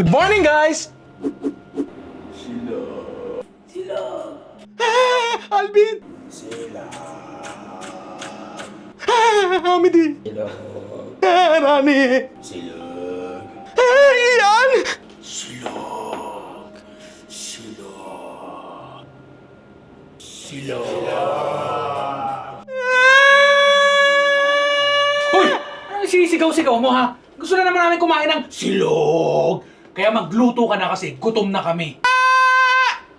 Good morning, guys! Ah, Alvin! Sila. Ah, Amity. Sila. Ah, Rani. Sila. Ah, Ian! Hoy! Anong sisigaw-sigaw mo ha? Gusto na naman namin kumain ng silog. Kaya magluto ka na kasi gutom na kami.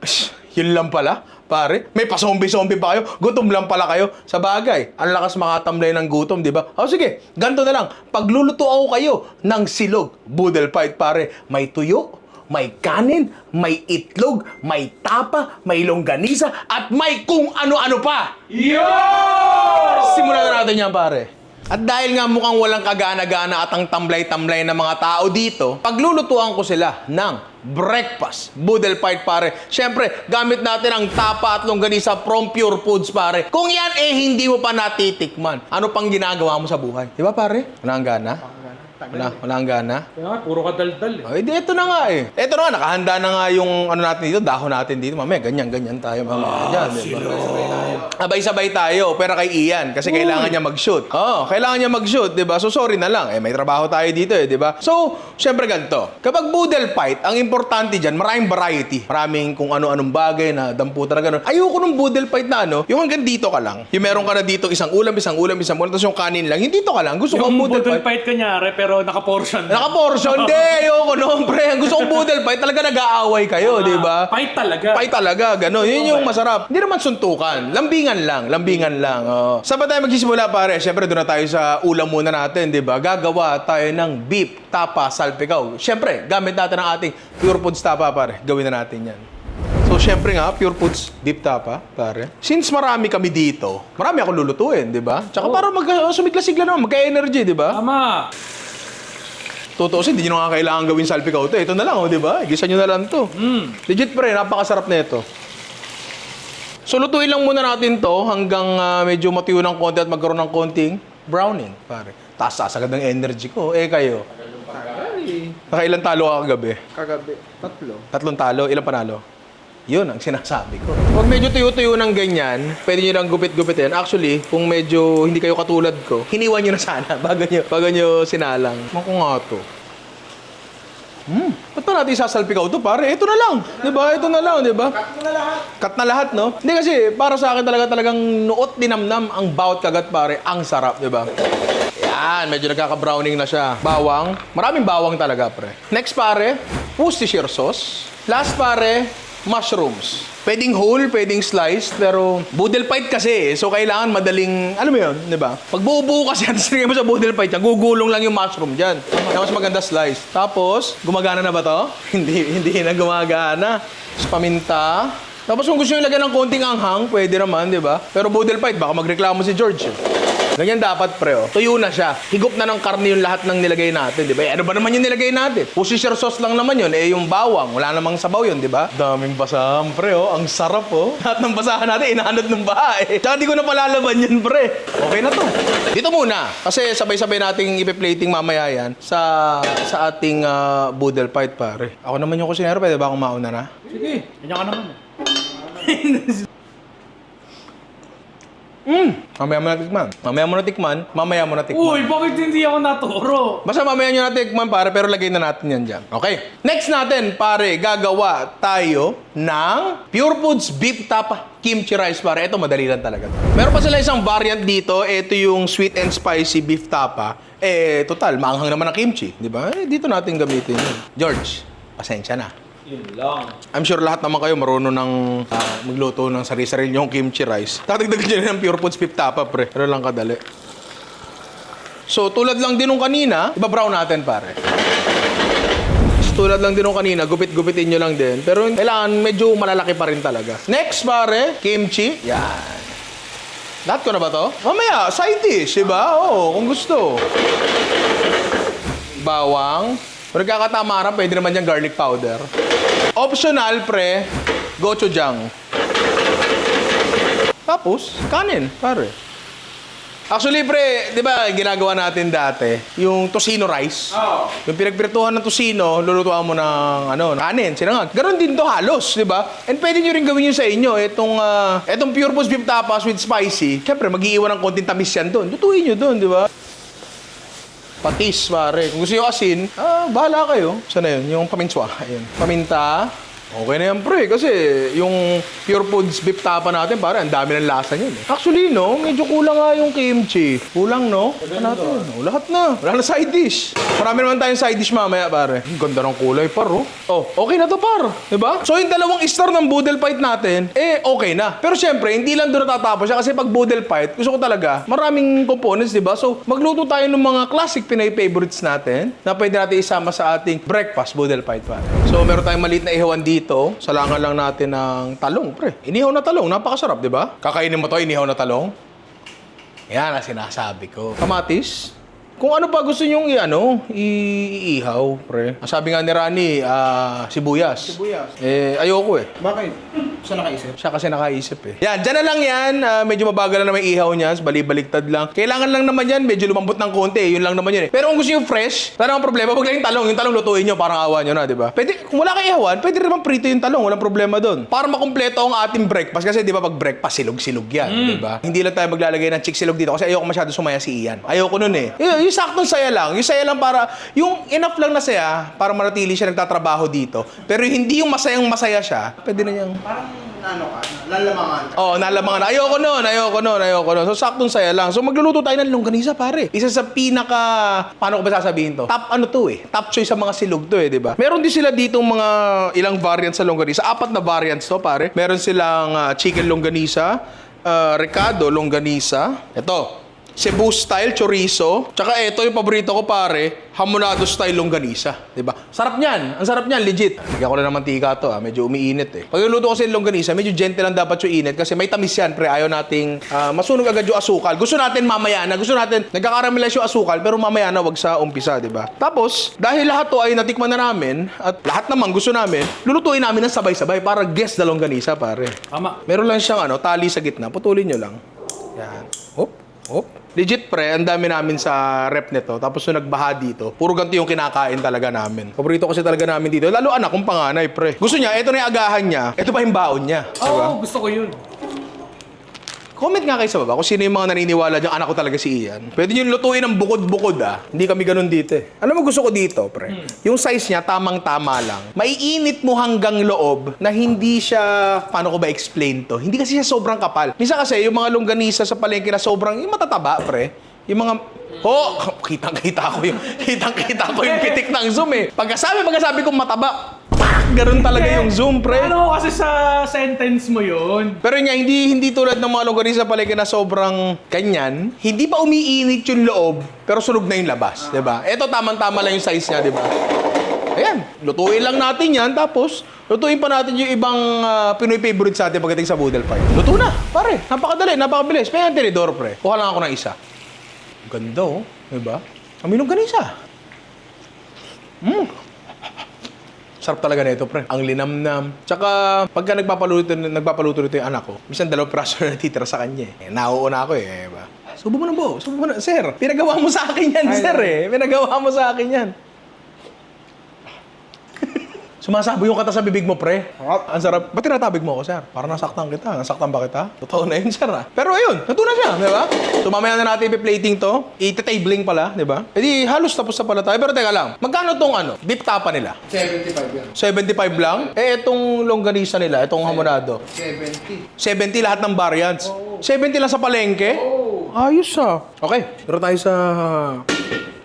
Shh, Yun lang pala, pare. May pasombi-sombi pa kayo. Gutom lang pala kayo. Sa bagay, ang lakas makatamlay ng gutom, di ba? O sige, ganito na lang. Pagluluto ako kayo ng silog, boodle fight, pare. May tuyo, may kanin, may itlog, may tapa, may longganisa, at may kung ano-ano pa. Yo! Simulan na natin yan, pare. At dahil nga mukhang walang kagana-gana at ang tamblay-tamblay ng mga tao dito, paglulutuan ko sila ng breakfast. Boodle fight, pare. Siyempre, gamit natin ang tapa at longganisa from Pure Foods, pare. Kung yan eh hindi mo pa natitikman, ano pang ginagawa mo sa buhay? Di ba, pare? Wala ang gana? Wala, wala ang gana? Kaya puro ka daldal eh. Oh, edi ito na nga eh. Ito na nga, nakahanda na nga yung ano natin dito, dahon natin dito. Mamaya, ganyan, ganyan tayo. Mamaya, di ba? Abay-sabay tayo, pero kay Ian, kasi kailangan niya mag-shoot. Oo, kailangan niya mag-shoot, di ba? So, sorry na lang. Eh, may trabaho tayo dito eh, di ba? So, syempre ganito. Kapag boodle fight, ang importante dyan, maraming variety. Maraming kung ano-anong bagay na damputan na gano'n. Ayoko nung boodle fight na ano, yung hanggang dito ka lang. Yung meron ka na dito isang ulam, isang ulam, isang ulam, tapos yung kanin lang. Yung dito ka lang. Gusto ko ang Yung boodle fight. fight kanyari pero naka-portion. Naka-portion, di, ayoko no, pre. Ang gusto kong boodle fight, talaga nag-aaway kayo, di ba? Fight talaga. Fight talaga, gano'n. Yun yung masarap. Hindi naman suntukan. Lambingan lang, lambingan lang. Oh. Saan ba tayo magsisimula, pare? Siyempre, doon na tayo sa ulam muna natin, di ba? Gagawa tayo ng beef, tapa, salpikaw. Siyempre, gamit natin ang ating Pure Foods tapa, pare. Gawin na natin yan. So, syempre nga, Pure Foods beef tapa, pare. Since marami kami dito, marami akong lulutuin, di ba? Tsaka para mag sumigla-sigla naman, magka-energy, di ba? Tama. Tutuusin, hindi nyo nga kailangan gawin salpikaw to. Ito na lang, oh, di ba? Gisa nyo na lang to. Mm. Legit pre, napakasarap na ito. So, lutuin lang muna natin to hanggang ah, medyo matuyo ng konti at magkaroon ng konting browning, pare. Taas sasagad ng energy ko. Eh, kayo. Nakailan talo ka kagabi? Kagabi, tatlo. Tatlong talo, ilang panalo? Yun ang sinasabi ko. Huwag medyo tuyo-tuyo ng ganyan, pwede nyo lang gupit-gupitin. Actually, kung medyo hindi kayo katulad ko, hiniwan nyo na sana bago nyo, bago nyo sinalang. Mako nga to. Hmm, ba't pa natin sasalpikaw to, pare? Ito na lang. Di ba? Ito na lang, di ba? Cut na lahat. Cut na lahat, no? Hindi kasi, para sa akin talaga talagang nuot dinamnam ang bawat kagat, pare. Ang sarap, di ba? Yan, medyo nagkaka-browning na siya. Bawang. Maraming bawang talaga, pre. Next, pare, Worcestershire sauce. Last, pare, mushrooms. Pwedeng whole, pwedeng sliced, pero boodle fight kasi eh. So, kailangan madaling, alam mo yun, di ba? Pag buo-buo kasi, at sinigay mo sa boodle fight, yan, gugulong lang yung mushroom dyan. Kaya mas maganda slice. Tapos, gumagana na ba to? hindi, hindi na gumagana. Paminta. Tapos kung gusto nyo lagyan ng konting anghang, pwede naman, di ba? Pero boodle fight, baka magreklamo si George. eh. Ganyan dapat, pre. Oh. Tuyo na siya. Higop na ng karne yung lahat ng nilagay natin, di ba? Eh, ano ba naman yung nilagay natin? Worcestershire sauce lang naman yun. Eh, yung bawang. Wala namang sabaw yun, di ba? Daming basahan, pre. Oh. Ang sarap, oh. Lahat ng basahan natin, inaanod ng baha, eh. Tsaka di ko na palalaban yun, pre. Okay na to. Dito muna. Kasi sabay-sabay nating ipi-plating mamaya yan sa sa ating ah, boodle fight, pare. Ako naman yung kusinero. Pwede ba akong mauna na? Sige. Ganyan ka naman. Mm. Mamaya mo na tikman. Mamaya mo na tikman. Mamaya mo na tikman. Uy, bakit hindi ako naturo? Basta mamaya nyo na tikman, pare, pero lagay na natin yan dyan. Okay. Next natin, pare, gagawa tayo ng Pure Foods Beef Tapa Kimchi Rice, pare. Ito, madali lang talaga. Meron pa sila isang variant dito. Ito yung sweet and spicy beef tapa. Eh, total, maanghang naman ang kimchi. Di ba? Eh, dito natin gamitin yun. George, pasensya na. Yun lang. I'm sure lahat naman kayo marunong ng ah, magluto ng sarili-sarili yung kimchi rice. Tatagdagan nyo na ng Pure Foods Beef Tapa, pre. Pero lang kadali. So, tulad lang din nung kanina, iba-brown natin, pare. So, tulad lang din nung kanina, gupit-gupitin nyo lang din. Pero kailangan medyo malalaki pa rin talaga. Next, pare, kimchi. Yan. Lahat ko na ba to? Mamaya, side dish, diba? Oo, kung gusto. Bawang. Kung nagkakatamaran, pwede naman yung garlic powder. Optional, pre, gochujang. Tapos, kanin, pare. Actually, pre, di ba, ginagawa natin dati, yung tocino rice. Oo. Yung pinagprituhan ng tocino, lulutuan mo ng ano, kanin, sinangag. Ganon din to halos, di ba? And pwede nyo rin gawin yun sa inyo. Itong, ah, itong pure beef tapas with spicy. Siyempre, mag-iiwan ng konting tamis yan doon. Lutuin nyo doon, di ba? Patis, pare. Kung gusto nyo asin, ah, bahala kayo. Saan na yun? Yung paminswa. Ayun. Paminta. Okay na yan, pre. Kasi yung pure foods beef tapa natin, pare, ang dami ng lasa niyan. Eh. Actually, no, medyo kulang nga yung kimchi. Kulang, no? Ano natin? Oh, lahat na. Wala na side dish. Marami naman tayong side dish mamaya, pare. Ang ganda ng kulay, par, oh. Oh, okay na to, par. Diba? So, yung dalawang star ng boodle fight natin, eh, okay na. Pero syempre, hindi lang doon natatapos siya kasi pag boodle fight, gusto ko talaga, maraming components, diba? So, magluto tayo ng mga classic Pinoy favorites natin na pwede natin isama sa ating breakfast boodle fight, pare. So, meron tayong maliit na ihawan dito. Salangan lang natin ng talong, pre. Inihaw na talong, napakasarap, diba? Kakainin mo to, inihaw na talong. Yan ang sinasabi ko. Kamatis. Kung ano pa gusto nyong i-ano, iihaw, pre. Ang sabi nga ni Rani, ah, sibuyas. Sibuyas. Eh, ayoko eh. Bakit? Saan nakaisip? Siya kasi nakaisip eh. Yan, dyan na lang yan. Ah, medyo mabagal na naman ihaw niya. Bali-baliktad lang. Kailangan lang naman yan. Medyo lumambot ng konti. Yun lang naman yun eh. Pero kung gusto yung fresh, wala namang problema. Huwag lang yung talong. Yung talong lutuin nyo. Parang awa nyo na, di ba? Pwede, kung wala kang ihawan, pwede rin naman prito yung talong. Walang problema doon. Para makumpleto ang ating breakfast. Kasi di ba pag breakfast, silog-silog yan. Di ba? Hindi lang tayo maglalagay ng chick silog dito. Kasi ayoko masyado sumaya si Ian. Ayoko nun eh. Yung, yung saktong saya lang. Yung saya lang para, yung enough lang na saya para manatili siya nagtatrabaho dito. Pero hindi yung masayang masaya siya, pwede na niyang Parang ano ka, lalamangan ka. Oo, oh, nalamangan na. Ayoko nun, ayoko nun, ayoko nun. So, saktong saya lang. So, magluluto tayo ng longganisa, pare. Isa sa pinaka, paano ko ba sasabihin to? Top ano to eh. Top choice sa mga silog to eh, di ba? Meron din sila dito mga ilang variants sa longganisa. Apat na variants to, pare. Meron silang ah, chicken longganisa, uh, recado longganisa. Ito, Cebu style chorizo. Tsaka ito yung paborito ko pare, hamonado style longganisa, 'di ba? Sarap niyan. Ang sarap niyan, legit. Lagyan ko lang ng mantika to, ah. medyo umiinit eh. Pag niluto ko sa longganisa, medyo gentle lang dapat yung init kasi may tamis yan, pre. Ayaw nating ah, masunog agad yung asukal. Gusto natin mamaya na, gusto natin nagkakaramelize yung asukal pero mamaya na wag sa umpisa, 'di ba? Tapos, dahil lahat to ay natikman na namin at lahat naman gusto namin, lulutuin namin ng sabay-sabay para guess the longganisa, pare. Tama. Meron lang siyang ano, tali sa gitna. Putulin nyo lang. Yan. Hop, hop. Legit pre, ang dami namin sa rep nito. Tapos yung nagbaha dito, puro ganito yung kinakain talaga namin. Paborito kasi talaga namin dito. Lalo anak kong panganay pre. Gusto niya, ito na yung agahan niya. Ito pa yung baon niya. Oo, Diba? gusto ko yun. Comment nga kayo sa baba kung sino yung mga naniniwala dyan, anak ko talaga si Ian. Pwede nyo lutuin ng bukod-bukod ah. Hindi kami ganun dito eh. Alam mo gusto ko dito, pre? Yung size niya, tamang-tama lang. Maiinit mo hanggang loob na hindi siya, paano ko ba explain to? Hindi kasi siya sobrang kapal. Minsan kasi, yung mga longganisa sa palengke na sobrang, yung matataba, pre. Yung mga, oh, kitang-kita ko yung, kitang-kita ko yung pitik ng zoom eh. Pagkasabi, pagkasabi kong mataba, ganun talaga yung zoom, pre. Ano kasi sa sentence mo yun? Pero nga, hindi, hindi tulad ng mga longganisa palengke na sobrang ganyan. Hindi pa umiinit yung loob, pero sunog na yung labas, di ba? Ito, tamang-tama lang yung size niya, di ba? Ayan, lutuin lang natin yan, tapos lutuin pa natin yung ibang ah, Pinoy favorite sa atin pagdating sa Boodle Fight. Luto na, pare. Napakadali, napakabilis. May ang tinidor, pre. Kuha lang ako ng isa. Ganda, oh. Di ba? Kami longganisa. Sarap talaga nito, pre. Ang linamnam. Tsaka, pagka nagpapaluto, nagpapaluto nito yung anak ko, minsan dalawang praso na natitira sa kanya eh. nauuna ako eh, ba? Subo mo na bo, subo mo na. Sir, pinagawa mo sa akin yan, sir eh. Pinagawa mo sa akin yan. Sumasabo yung kata sa bibig mo, pre. Sarap. Ang sarap. Ba't tinatabig mo ako, sir? Para nasaktan kita. Nasaktan ba kita? Totoo na yun, sir, ah. Pero ayun, natunan siya, di ba? So mamaya na natin ipi-plating to. Iti-tabling pala, di ba? E di halos tapos na pala tayo. Pero teka lang, magkano tong ano? Beef tapa nila? 75 yan. 75 lang? Eh, itong longganisa nila, itong hamonado. 70. 70 lahat ng variants. 70 lang sa palengke? Ayos ah. Okay, pero tayo sa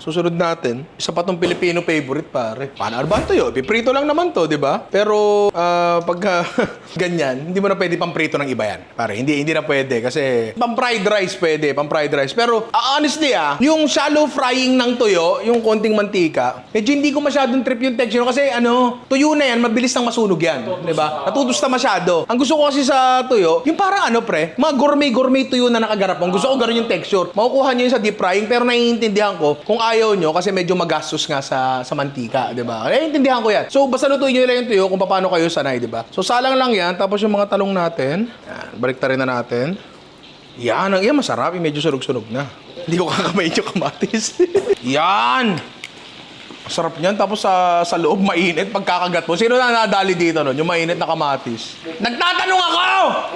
susunod natin. Isa pa tong Filipino favorite, pare. Paano ba ito yun? Piprito lang naman to, di ba? Pero ah, pagka ganyan, hindi mo na pwede pang prito ng iba yan. Pare, hindi hindi na pwede kasi pang fried rice pwede, pang fried rice. Pero ah, honestly ah, yung shallow frying ng tuyo, yung konting mantika, medyo hindi ko masyadong trip yung texture kasi ano, tuyo na yan, mabilis nang masunog yan, di ba? Natutusta masyado. Ang gusto ko kasi sa tuyo, yung parang ano pre, mga gourmet-gourmet tuyo na nakagarapon. Gusto ko ganun yung texture. Makukuha nyo yun sa deep frying pero naiintindihan ko kung ayaw nyo kasi medyo magastos nga sa sa mantika, di ba? Naiintindihan ko yan. So basta lutuin nyo lang yung tuyo kung paano kayo sanay, di ba? So salang lang yan, tapos yung mga talong natin, yan, balik rin na natin. Yan, ang yan masarap. Yung medyo sunog-sunog na. Hindi ko kakamayin yung kamatis. yan! Masarap niyan. Tapos sa, sa loob, mainit. Pagkakagat mo. Sino na nadali dito nun? Yung mainit na kamatis. Nagtatanong ako!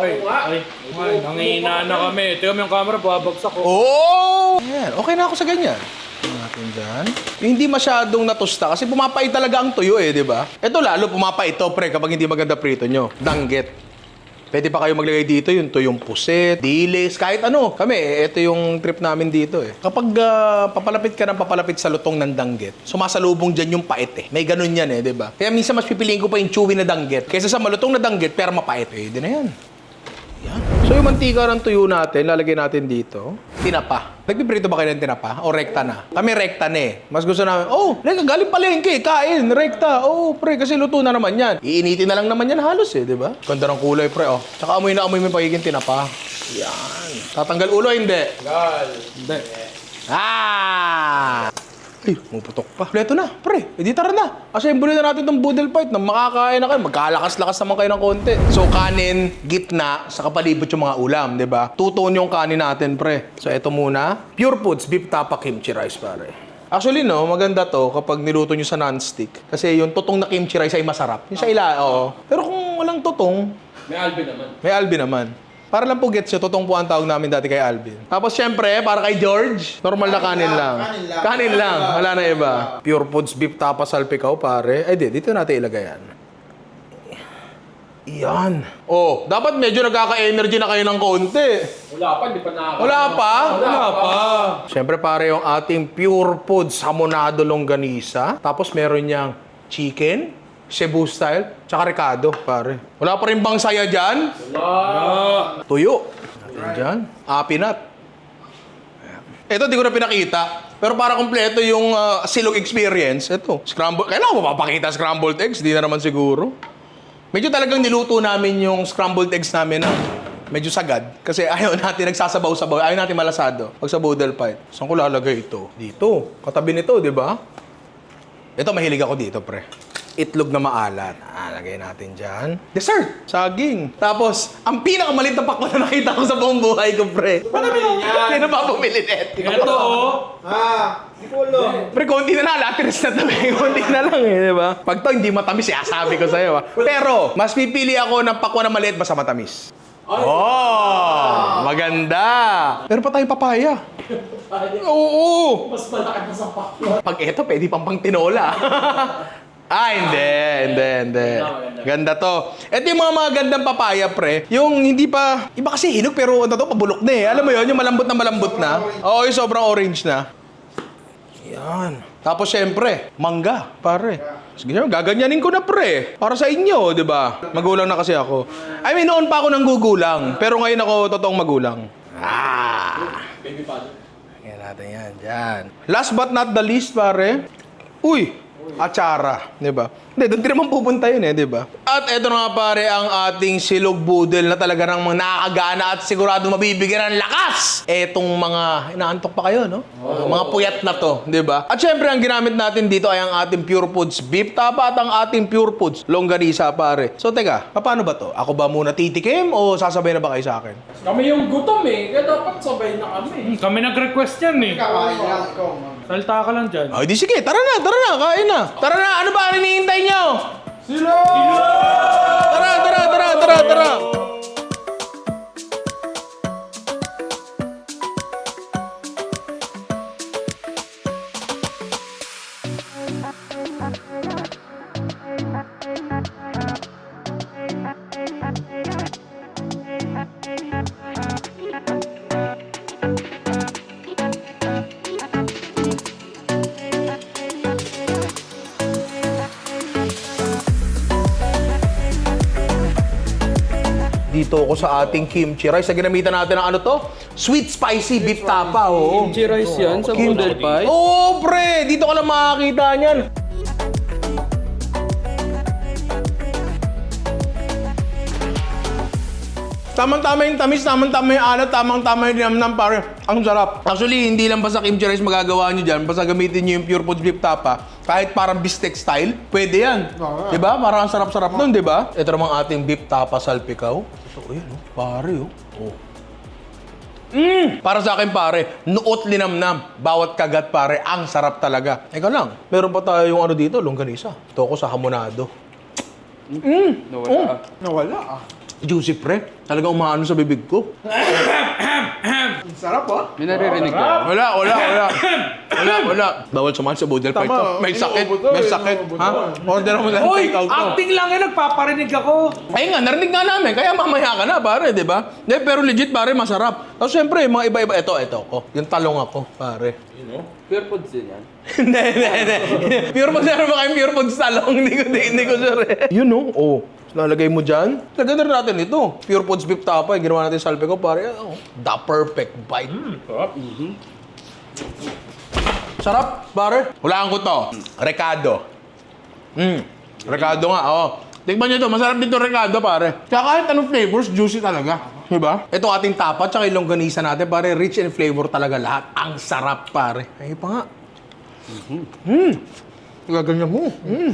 Ay, ay, ay, nangihina na kami. Tingnan mo yung camera, babagsak ko. Oh! Yan, okay na ako sa ganyan. Natin dyan. Hindi masyadong natusta kasi pumapait talaga ang tuyo eh, di ba? Ito lalo pumapait to, pre, kapag hindi maganda prito nyo. Danggit. Pwede pa kayo maglagay dito yung tuyong puset, dilis, kahit ano. Kami, ito yung trip namin dito eh. Kapag ah, papalapit ka ng papalapit sa lutong ng danggit, sumasalubong dyan yung pait eh. May ganun yan eh, di ba? Kaya minsan mas pipiliin ko pa yung chewy na danggit kaysa sa malutong na danggit pero mapait. Di na yan. Yan. So yung mantika ng tuyo natin, lalagay natin dito. Tinapa. Nagpiprito ba kayo ng tinapa? O rekta na? Kami rekta na eh. Mas gusto namin, oh, rekta, galing palengke, kain, rekta. Oh, pre, kasi luto na naman yan. Iinitin na lang naman yan halos eh, di ba? Ganda ng kulay, pre, oh. Tsaka amoy na amoy mo yung pagiging tinapa. Yan. Tatanggal ulo, hindi? Hindi. Ah! Ay, muputok pa. Pleto na, pre. Edi tara na. Assemble na natin tong boodle fight na makakain na kayo. Magkalakas-lakas naman kayo ng konti. So, kanin, gitna, sa kapalibot yung mga ulam, di ba? Tutuon yung kanin natin, pre. So, eto muna. Pure Foods Beef Tapa Kimchi Rice, pare. Actually, no, maganda to kapag niluto nyo sa non-stick. Kasi yung tutong na kimchi rice ay masarap. Yung sa ila, oo. Pero kung walang tutong, May Alvin naman. may Alvin naman. Para lang po gets nyo, totong po ang tawag namin dati kay Alvin. Tapos syempre, para kay George, normal na kanin lang. Kanin lang. Kanin lang, wala na iba. Pure Foods beef tapa salpikaw, pare. Ay, di, dito natin ilagay yan. Yan. Oh, dapat medyo nagkaka-energy na kayo ng konti. Wala pa, di pa nakaka... Wala pa? Wala pa. Siyempre, pare, yung ating Pure Foods hamonado longganisa. Tapos meron niyang chicken, Cebu style, tsaka Ricardo, pare. Wala pa rin bang saya dyan? Wala. Tuyo. Natin dyan. Apinat. Ito, di ko na pinakita. Pero para kompleto yung ah, silog experience, ito. Scramble. Kailangan mo papakita scrambled eggs? Di na naman siguro. Medyo talagang niluto namin yung scrambled eggs namin na medyo sagad. Kasi ayaw natin nagsasabaw-sabaw. Ayaw natin malasado. Pag sa boodle fight. Saan ko lalagay ito? Dito. Katabi nito, di ba? Ito, mahilig ako dito, pre. Itlog na maalat. Ah, lagay natin dyan. Dessert. Saging. Tapos, ang pinakamalit na pakwan na nakita ko sa buong buhay ko, pre. Paano yan? Hindi na ba bumili net? Ito, oh. Ah, hindi ko alam. Pre, konti na lang. Latris na to. eh. konti na lang eh, di ba? Pag to hindi matamis, eh, sabi ko sa'yo. Ah. Pero, mas pipili ako ng pakwan na maliit basta matamis. Oh, maganda. Pero pa tayong papaya. Oo. Mas malaki pa sa pakwan. Pag eto, pwede pang pang tinola. ah, hindi, hindi, hindi. Ganda to. Ito yung mga mga gandang papaya, pre. Yung hindi pa, iba kasi hinog pero ano to, pabulok na eh. Alam mo yun, yung malambot na malambot na. Oo, yung sobrang orange na. Yan. Tapos syempre, mangga, pare. Sige gaganyanin ko na pre. Para sa inyo, di ba? Magulang na kasi ako. I mean, noon pa ako nang gugulang. Pero ngayon ako totoong magulang. Ah! Baby father. Natin yan, dyan. Last but not the least, pare. Uy, atsara, di ba? Hindi, doon din naman pupunta yun eh, di ba? At eto na nga pare ang ating silog boodle na talaga ng mga nakakagana at sigurado mabibigyan ng lakas. Etong mga, inaantok pa kayo, no? Mga puyat na to, di ba? At syempre, ang ginamit natin dito ay ang ating Pure Foods beef tapa at ang ating Pure Foods longganisa, pare. So, teka, paano ba to? Ako ba muna titikim o sasabay na ba kayo sa akin? Kami yung gutom eh, kaya dapat sabay na kami. Kami nag-request yan eh. Kakain lang ikaw. Salta ka lang dyan. Ay, di sige, tara na, tara na, kain na. Tara na, ano ba ang hinihintay nyo? Silo! Tara, tara, tara, tara, tara. Dito ako sa ating kimchi rice. Sa ginamitan natin ng ano to? Sweet spicy beef tapa, oo. Kimchi rice yan sa boodle pie. Oo, pre! Dito ka lang makakita niyan. Tamang-tama yung tamis, tamang-tama yung alat, tamang-tama yung namnam, pare. Ang sarap. Actually, hindi lang basta kimchi rice magagawa nyo dyan. Basta gamitin nyo yung Pure Foods beef tapa. Kahit parang bistek style, pwede yan. Oo. Di ba? Parang ang sarap-sarap nun, di ba? Ito namang ating beef tapa salpikaw. So, yun, oh. pare, oh. oh. Mm! Para sa akin pare, nuot linamnam. Bawat kagat pare, ang sarap talaga. Eka lang, meron pa tayo yung ano dito, longganisa. Ito ko sa hamonado. Nawala. Nawala ah. Juicy pre. Talagang umaano sa bibig ko. Ang sarap ah. May naririnig ka. Wala, wala, wala. Wala, wala. Bawal sumahan sa to. Tama, May sakit, to, may sakit. Ha? Order mo na Hoy, take out to. acting lang yan, nagpaparinig ako. Ay nga, narinig nga namin. Kaya mamaya ka na, pare, di ba? Di, pero legit, pare, masarap. Tapos syempre, yung mga iba-iba. Ito, ito ko. Yung talong ako, pare. Pure foods din yan. Hindi, hindi, hindi. Pure foods, meron ba kayong pure foods talong? Hindi ko, hindi, hindi ko sure. Yun, no? Oh. Lalagay mo dyan. Lagyan na natin ito. Pure foods beef tapay. Ginawa natin salpe ko, pare. Oh, the perfect bite. Sarap. Sarap, pare. Hulaan ko to. Recado. Mm. Recado nga, oh. Tingnan nyo to, masarap dito recado, pare. Kaya kahit anong flavors, juicy talaga. Diba? Ito ating tapa, tsaka yung longganisa natin, pare. Rich in flavor talaga lahat. Ang sarap, pare. Ay pa nga. Mm. Gaganyan mo. Mm.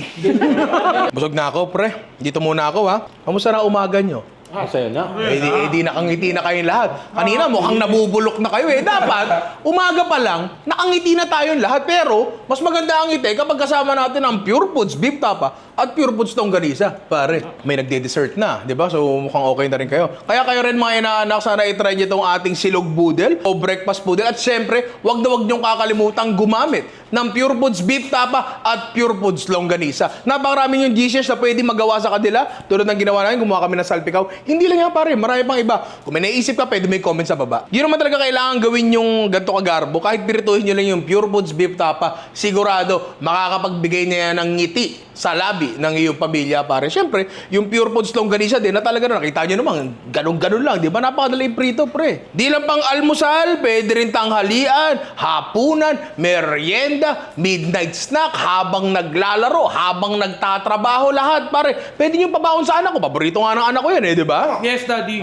Busog na ako, pre. Dito muna ako, ha. Kamusta na umaga nyo? Ah, sa'yo na. Eh, di, eh, di nakangiti na kayong lahat. Kanina mukhang nabubulok na kayo eh. Dapat, umaga pa lang, nakangiti na tayong lahat. Pero, mas maganda ang ngiti kapag kasama natin ang Pure Foods Beef Tapa at Pure Foods Tongganisa. Pare, may nagde-dessert na, di ba? So, mukhang okay na rin kayo. Kaya kayo rin mga inaanak, sana i-try nyo itong ating silog boodle o breakfast boodle. At syempre, wag na wag nyong kakalimutan gumamit ng Pure Foods Beef Tapa at Pure Foods Longganisa. Napakaraming yung dishes na pwede magawa sa kanila. Tulad ng ginawa namin, gumawa kami ng salpikaw. Hindi lang yan pare, marami pang iba. Kung may naisip ka, pwede may comment sa baba. Yun naman talaga kailangan gawin yung ganito kagarbo. Kahit pirituhin nyo lang yung Pure Foods Beef Tapa, sigurado makakapagbigay na yan ng ngiti sa labi ng iyong pamilya pare. Siyempre, yung Pure Foods Longganisa din na talaga na nakita nyo naman, ganun-ganun lang. Di ba? Napakadali prito pre. Di lang pang almusal, pwede rin tanghalian, hapunan, merienda, midnight snack, habang naglalaro, habang nagtatrabaho lahat pare. Pwede nyo pabaon sa anak ko. Paborito nga ng anak ko yan eh, di ba? Yes, daddy.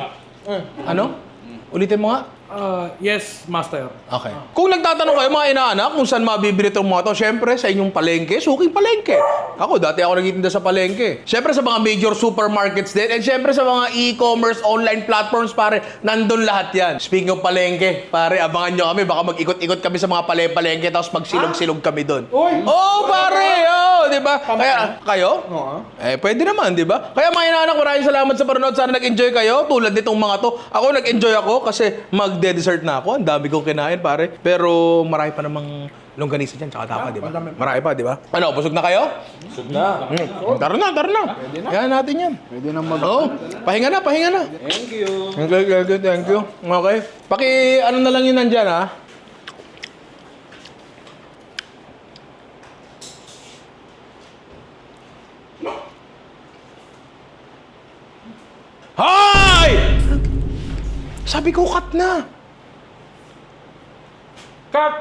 Ano? Ulitin mo nga. Uh, yes, master. Okay. Kung nagtatanong kayo mga inaanak kung saan mabibili itong mga to, syempre sa inyong palengke, suking palengke. Ako, dati ako nagtitinda sa palengke. Syempre sa mga major supermarkets din, and syempre sa mga e-commerce online platforms, pare, nandun lahat yan. Speaking of palengke, pare, abangan nyo kami, baka mag-ikot-ikot kami sa mga pale-palengke, tapos magsilog-silog kami doon. Uy! Oh, pare! Oh, di ba? Kaya, kayo? Oo. Eh, pwede naman, di ba? Kaya mga inaanak, maraming salamat sa panonood. Sana nag-enjoy kayo tulad nitong mga to. Ako, nag-enjoy ako kasi magde-dessert na ako. Ang dami kong kinain, pare. Pero marami pa namang longganisa dyan, tsaka tapa, di ba? Marami pa, di ba? Ano, busog na kayo? Busog na. Hmm. Tara na, tara na. Pwede na. Yan natin yan. Pwede na mag... Oo. Pahinga na, pahinga na. Thank you. Okay, okay, okay, thank you. Okay. Paki, ano na lang yun nandyan, ha? Hoy! Sabi ko, cut na. Cut!